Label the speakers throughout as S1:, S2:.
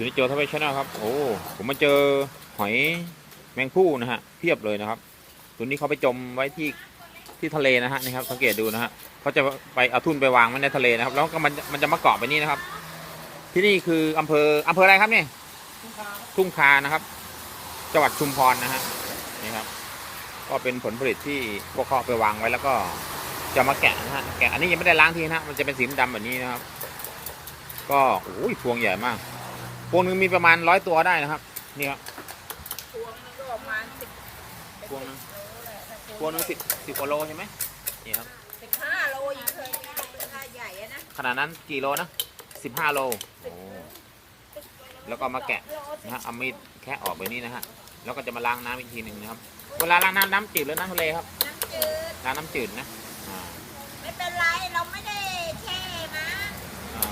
S1: สุนิจโจทวีชแนลครับ โอ้ผมมาเจอหอยแมงผู้นะฮะเพียบเลยนะครับตัวนี้เขาไปจมไว้ที่ที่ทะเลนะฮะนี่ครับสังเกตดูนะฮะเขาจะไปเอาทุ่นไปวางไว้ในทะเลนะครับ แล้วก็มันมันจะมาเกาะไปนี่นะครับ ที่นี่คืออำเภออำเภออะไรครับเนี่ยทุ่งคานะครับ จังหวัดชุมพรนะฮะนี่ครับ ก็เป็นผลผลิตที่พวกเขาเอาไปวางไว้แล้วก็จะมาแกะนะฮะแกะอันนี้ยังไม่ได้ล้างทีนะฮะมันจะเป็นสีดำแบบนี้นะครับ ก็โอ้ยพวงใหญ่มาก พวงหนึงมีประมาณร้อยตัวได้นะครับ นี่ครับ
S2: พวงนึงก็ประมาณสิบ
S1: พวงนึงพวงหนึงสิบสิบกว่าโลใช่ไหมนี่ครับ
S2: สิบห้าโลอีกเคยถ้าใหญ่อะนะ
S1: ขนาดนั้นกี่โลนะสิบห้าโลโอ้แล้วก็มาแกะนะฮะเอามีดแค่ออกไปนี่นะฮะ แล้วก็จะมาล้างน้ำอีกทีหนึ่งนะครับ เวลาล้างน้ำน้ำจืดหรือน้ำทะเลครับ
S2: น้ำจืด
S1: ล้างน้ำจืดนะอ่า
S2: ไม่เป็นไรเราไม่ได้แช่นะ
S1: อ๋อ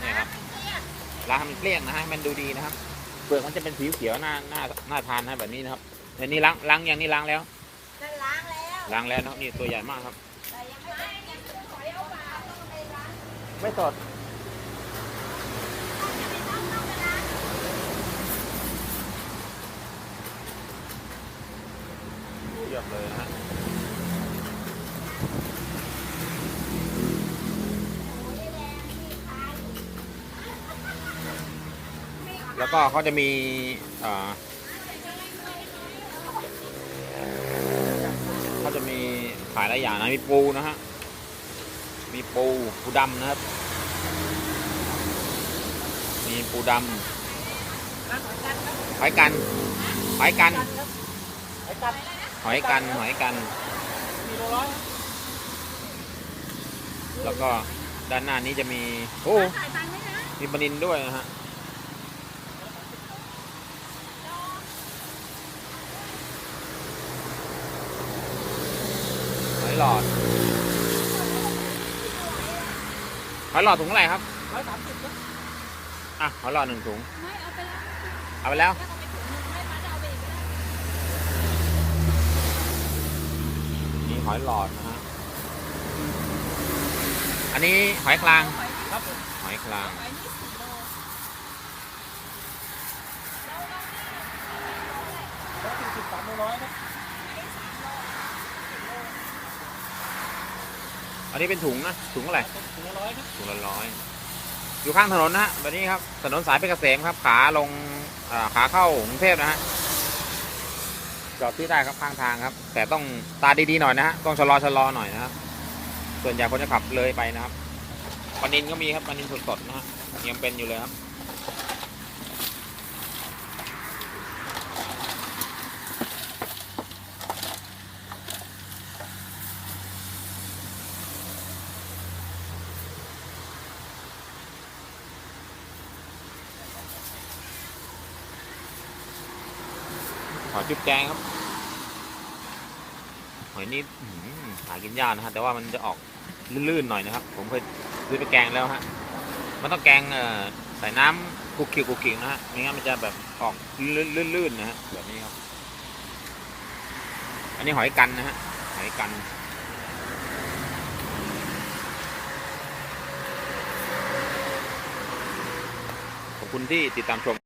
S1: เนี่ยครับ
S2: น้ำไม่เกลี้ยง
S1: ล้างให้มัน เกลี้ยงนะฮะให้มันดูดีนะครับเปลือกมันจะเป็นสีเขียวๆน่าน่าน่าทานนะแบบนี้นะครับแต่นี่ล้างล้างอย่างนี้ล้างแล้ว
S2: นั่นล้างแล้ว
S1: ล้างแล้วนะครับนี่ตัวใหญ่มากครับ
S2: แต่ยังไม่ได้ยังไม่ถอยเอาปลาต้องไปล้าง
S1: ไม่สดเยียบเลยนะฮะ แล้วก็เขาจะมีเอ่อเขาจะมีขายหลายอย่างนะ มีปูนะฮะ มีปูปูดำนะครับ มีปูดำหอยกันหอยกันหอยกันหอยกันแล้วก็ด้านหน้านี้จะมี โอ้
S2: มี
S1: ปลานินด้วยนะฮะ อยหลอดหอยหลอดถุงเท่าไหร่ครับ
S2: ร้อยสามสิบก็
S1: อะหอยหลอดหนึ่งถุง
S2: ไม่เอาไปแล้ว
S1: เอาไปแล้ว
S2: เอาไปถุงนึงไม่มาจะเอาไปอีกก็ได้
S1: นี่หอยหลอดนะฮะ อันนี้หอยคลาง
S2: หอยครับผม
S1: หอยคลาง
S2: หอยนี่สี่โล
S3: ร้อยสี่สิบสามร้อยนะ
S1: อันนี้เป็นถุงนะถุงเท่าไหร่
S3: ถึงร้อยนะ
S1: ถุงละร้อยอยู่ข้างถนนนะฮะแบบนี้ครับถนนสายเพชรเกษมครับ ขาลงอ่าขาเข้ากรุงเทพนะฮะจอดที่ได้ครับข้างทางครับ แต่ต้องตาดีๆหน่อยนะฮะต้องชะลอชะลอหน่อยนะครับส่วนใหญ่คนจะขับเลยไปนะครับปลานินก็มีครับปลานินสดๆนะฮะยังเป็นอยู่เลยครับ หอยจุ๊บแจงครับ หอยนี่หากินยากนะฮะแต่ว่ามันจะออกลื่นๆหน่อยนะครับ ผมเคยซื้อไปแกงแล้วฮะมันต้องแกงใส่น้ำกุกขิวกุกขิวนะฮะไม่งั้นมันจะแบบออกลื่นๆนะฮะแบบนี้ครับ อันนี้หอยกันนะฮะหอยกันขอบคุณที่ติดตามชม